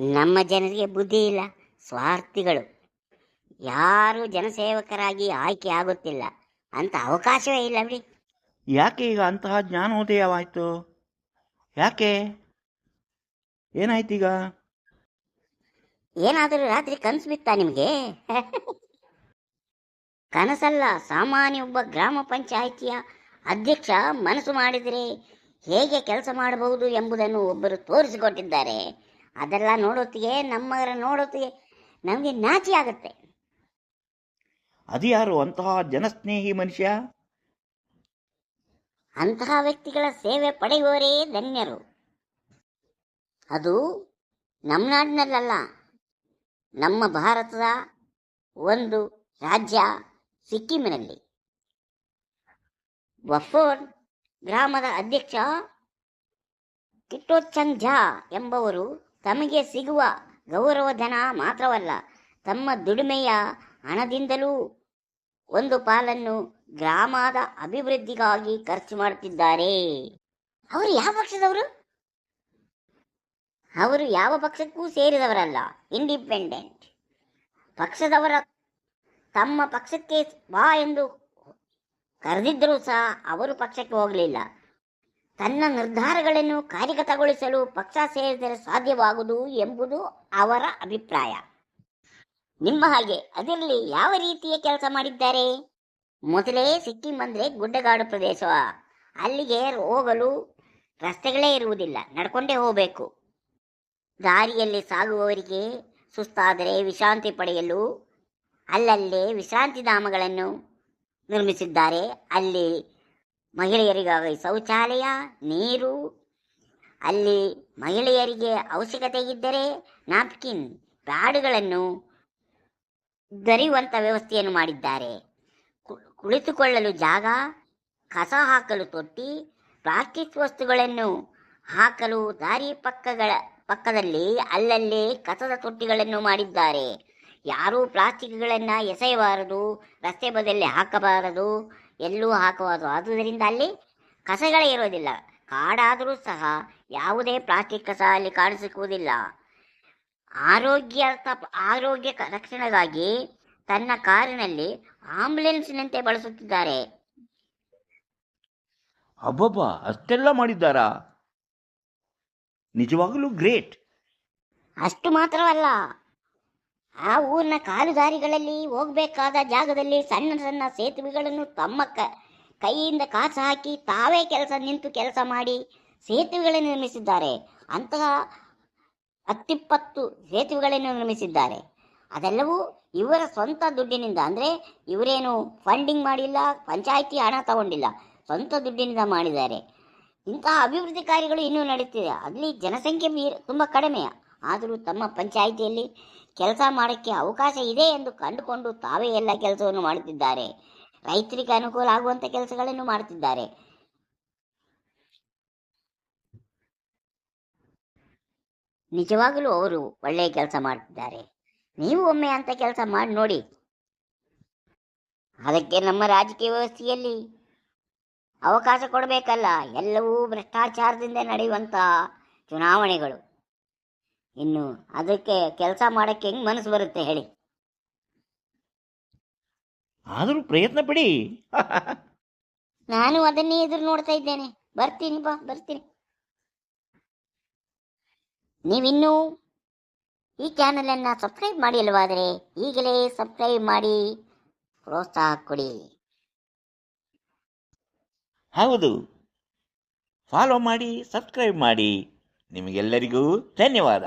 ನಮ್ಮ ಜನರಿಗೆ ಬುದ್ಧಿ ಇಲ್ಲ ಸ್ವಾರ್ಥಿಗಳು. ಯಾರು ಜನಸೇವಕರಾಗಿ ಆಯ್ಕೆ ಆಗುತ್ತಿಲ್ಲ. ಅಂತ ಅವಕಾಶವೇ ಇಲ್ಲ ಬಿಡಿ. ಯಾಕೆ ಈಗ ಅಂತಹ ಜ್ಞಾನೋದಯವಾಯಿತು? ಯಾಕೆ? ಏನಾಯ್ತೀಗ? ಏನಾದರೂ ರಾತ್ರಿ ಕನಸು ಬಿತ್ತಾ ನಿಮಗೆ? ಕನಸಲ್ಲ ಸಾಮಾನ್ಯ ಒಬ್ಬ ಗ್ರಾಮ ಪಂಚಾಯಿತಿಯ ಅಧ್ಯಕ್ಷ ಮನಸ್ಸು ಮಾಡಿದರೆ ಹೇಗೆ ಕೆಲಸ ಮಾಡಬಹುದು ಎಂಬುದನ್ನು ಒಬ್ಬರು ತೋರಿಸಿಕೊಟ್ಟಿದ್ದಾರೆ. ಅದೆಲ್ಲ ನೋಡೋತ್ತಿಗೆ ನಮ್ಮವರ ನೋಡೋತ್ತಿಗೆ ನಮಗೆ ನಾಚಿ ಆಗುತ್ತೆ. ಅದು ಯಾರು? ಅಂತಹ ಜನಸ್ನೇಹಿ ಮನುಷ್ಯ? ಅಂತಹ ವ್ಯಕ್ತಿಗಳ ಸೇವೆ ಪಡೆಯುವವರೇ ಧನ್ಯರು. ಅದು ನಮ್ಮ ನಾಡಿನಲ್ಲಲ್ಲ ನಮ್ಮ ಭಾರತದ ಒಂದು ರಾಜ್ಯ ಸಿಕ್ಕಿಮಿನಲ್ಲಿ ಬಫೋನ್ ಗ್ರಾಮದ ಅಧ್ಯಕ್ಷ ಕಿಟ್ಟೋಚಂದ್ ಝಾ ಎಂಬವರು ತಮಗೆ ಸಿಗುವ ಗೌರವಧನ ಮಾತ್ರವಲ್ಲ, ತಮ್ಮ ದುಡಿಮೆಯ ಹಣದಿಂದಲೂ ಒಂದು ಪಾಲನ್ನು ಗ್ರಾಮದ ಅಭಿವೃದ್ಧಿಗಾಗಿ ಖರ್ಚು ಮಾಡುತ್ತಿದ್ದಾರೆ. ಅವರು ಯಾವ ಪಕ್ಷದವರು? ಅವರು ಯಾವ ಪಕ್ಷಕ್ಕೂ ಸೇರಿದವರಲ್ಲ ಇಂಡಿಪೆಂಡೆಂಟ್ ಪಕ್ಷದವರ ತಮ್ಮ ಪಕ್ಷಕ್ಕೆ ಬಾ ಎಂದು ಕರೆದಿದ್ದರೂ ಸಹ ಅವರು ಪಕ್ಷಕ್ಕೆ ಹೋಗಲಿಲ್ಲ. ತನ್ನ ನಿರ್ಧಾರಗಳನ್ನು ಕಾರ್ಯಗತಗೊಳಿಸಲು ಪಕ್ಷ ಸೇರಿದರೆ ಸಾಧ್ಯವಾಗುವುದು ಎಂಬುದು ಅವರ ಅಭಿಪ್ರಾಯ. ನಿಮ್ಮ ಹಾಗೆ ಅದರಲ್ಲಿ ಯಾವ ರೀತಿಯ ಕೆಲಸ ಮಾಡಿದ್ದಾರೆ? ಮೊದಲೇ ಸಿಕ್ಕಿಂ ಅಂದರೆ ಗುಡ್ಡಗಾಡು ಪ್ರದೇಶ. ಅಲ್ಲಿಗೆ ಹೋಗಲು ರಸ್ತೆಗಳೇ ಇರುವುದಿಲ್ಲ. ನಡ್ಕೊಂಡೇ ಹೋಗಬೇಕು. ದಾರಿಯಲ್ಲಿ ಸಾಗುವವರಿಗೆ ಸುಸ್ತಾದರೆ ವಿಶ್ರಾಂತಿ ಪಡೆಯಲು ಅಲ್ಲಲ್ಲೇ ವಿಶ್ರಾಂತಿ ಧಾಮಗಳನ್ನು ನಿರ್ಮಿಸಿದ್ದಾರೆ. ಅಲ್ಲಿ ಮಹಿಳೆಯರಿಗಾಗಿ ಶೌಚಾಲಯ, ನೀರು. ಅಲ್ಲಿ ಮಹಿಳೆಯರಿಗೆ ಅವಶ್ಯಕತೆ ಇದ್ದರೆ ನಾಪ್ಕಿನ್ ಪ್ಯಾಡ್ಗಳನ್ನು ದರಿಯುವಂಥ ವ್ಯವಸ್ಥೆಯನ್ನು ಮಾಡಿದ್ದಾರೆ. ಕುಳಿತುಕೊಳ್ಳಲು ಜಾಗ, ಕಸ ಹಾಕಲು ತೊಟ್ಟಿ, ಪ್ಲಾಸ್ಟಿಕ್ ವಸ್ತುಗಳನ್ನು ಹಾಕಲು ದಾರಿ ಪಕ್ಕಗಳ, ಪಕ್ಕದಲ್ಲಿ ಅಲ್ಲಲ್ಲಿ ಕಸದ ತೊಟ್ಟಿಗಳನ್ನು ಮಾಡಿದ್ದಾರೆ. ಯಾರೂ ಪ್ಲಾಸ್ಟಿಕ್ಗಳನ್ನು ಎಸೆಯಬಾರದು, ರಸ್ತೆ ಬದಲಿ ಹಾಕಬಾರದು. ಎಲ್ಲೂ ಹಾಕಬಾರದು ಆದುದರಿಂದ ಅಲ್ಲಿ ಕಸಗಳೇ ಇರೋದಿಲ್ಲ ಕಾಡಾದರೂ ಸಹ ಯಾವುದೇ ಪ್ಲಾಸ್ಟಿಕ್ ಕಸ ಅಲ್ಲಿ ಕಾಣಿಸಿಕುವುದಿಲ್ಲ ಆರೋಗ್ಯ ಆರೋಗ್ಯ ರಕ್ಷಣೆಗಾಗಿ ತನ್ನ ಕಾರಿನಲ್ಲಿ ಆಂಬುಲೆನ್ಸ್ನಂತೆ ಬಳಸುತ್ತಿದ್ದಾರೆ. ಅಬ್ಬಬ್ಬ ಅಷ್ಟೆಲ್ಲ ಮಾಡಿದ್ದಾರಾ? ನಿಜವಾಗಲೂ ಗ್ರೇಟ್. ಅಷ್ಟು ಮಾತ್ರವಲ್ಲ. ಆ ಊರಿನ ಕಾಲುದಾರಿಗಳಲ್ಲಿ ಹೋಗಬೇಕಾದ ಜಾಗದಲ್ಲಿ ಸಣ್ಣ ಸಣ್ಣ ಸೇತುವೆಗಳನ್ನು ತಮ್ಮ ಕೈಯಿಂದ ಕಾಸು ಹಾಕಿ ತಾವೇ ಕೆಲಸ ನಿಂತು ಕೆಲಸ ಮಾಡಿ ಸೇತುವೆಗಳನ್ನು ನಿರ್ಮಿಸಿದ್ದಾರೆ. ಅಂತಹ ಹತ್ತಿಪ್ಪತ್ತು ಸೇತುವೆಗಳನ್ನು ನಿರ್ಮಿಸಿದ್ದಾರೆ. ಅದೆಲ್ಲವೂ ಇವರ ಸ್ವಂತ ದುಡ್ಡಿನಿಂದ. ಅಂದರೆ ಇವರೇನು ಫಂಡಿಂಗ್ ಮಾಡಿಲ್ಲ, ಪಂಚಾಯಿತಿ ಹಣ ತಗೊಂಡಿಲ್ಲ, ಸ್ವಂತ ದುಡ್ಡಿನಿಂದ ಮಾಡಿದ್ದಾರೆ. ಇಂತಹ ಅಭಿವೃದ್ಧಿ ಕಾರ್ಯಗಳು ಇನ್ನೂ ನಡೀತಿದೆ. ಅಲ್ಲಿ ಜನಸಂಖ್ಯೆ ತುಂಬ ಕಡಿಮೆ ಆದರೂ ತಮ್ಮ ಪಂಚಾಯಿತಿಯಲ್ಲಿ ಕೆಲಸ ಮಾಡೋಕ್ಕೆ ಅವಕಾಶ ಇದೆ ಎಂದು ಕಂಡುಕೊಂಡು ತಾವೇ ಎಲ್ಲ ಕೆಲಸವನ್ನು ಮಾಡುತ್ತಿದ್ದಾರೆ. ರೈತರಿಗೆ ಅನುಕೂಲ ಆಗುವಂಥ ಕೆಲಸಗಳನ್ನು ಮಾಡುತ್ತಿದ್ದಾರೆ. ನಿಜವಾಗಲೂ ಅವರು ಒಳ್ಳೆಯ ಕೆಲಸ ಮಾಡ್ತಿದ್ದಾರೆ ನೀವು ಒಮ್ಮೆ ಅಂತ ಕೆಲಸ ಮಾಡಿ ನೋಡಿ. ಅದಕ್ಕೆ ನಮ್ಮ ರಾಜಕೀಯ ವ್ಯವಸ್ಥೆಯಲ್ಲಿ ಅವಕಾಶ ಕೊಡಬೇಕಲ್ಲ. ಎಲ್ಲವೂ ಭ್ರಷ್ಟಾಚಾರದಿಂದ ನಡೆಯುವಂತಹ ಚುನಾವಣೆಗಳು. ಇನ್ನು ಅದಕ್ಕೆ ಕೆಲಸ ಮಾಡಕ್ಕೆ ಹೆಂಗ್ ಮನಸ್ಸು ಬರುತ್ತೆ ಹೇಳಿ. ಆದರೂ ಪ್ರಯತ್ನ ಪಡಿ. ನಾನು ಅದನ್ನೇ ಎದುರು ನೋಡ್ತಾ ಇದ್ದೇನೆ. ಬರ್ತೀನಿ ಬಾ ಬರ್ತೀನಿ. ನೀವಿನ್ನೂ ಈ ಚಾನಲನ್ನು ಸಬ್ಸ್ಕ್ರೈಬ್ ಮಾಡಿಲ್ವಾದರೆ ಈಗಲೇ ಸಬ್ಸ್ಕ್ರೈಬ್ ಮಾಡಿ ಪ್ರೋತ್ಸಾಹ ಕೊಡಿ. ಹೌದು. ಫಾಲೋ ಮಾಡಿ ಸಬ್ಸ್ಕ್ರೈಬ್ ಮಾಡಿ. ನಿಮಗೆಲ್ಲರಿಗೂ ಧನ್ಯವಾದ.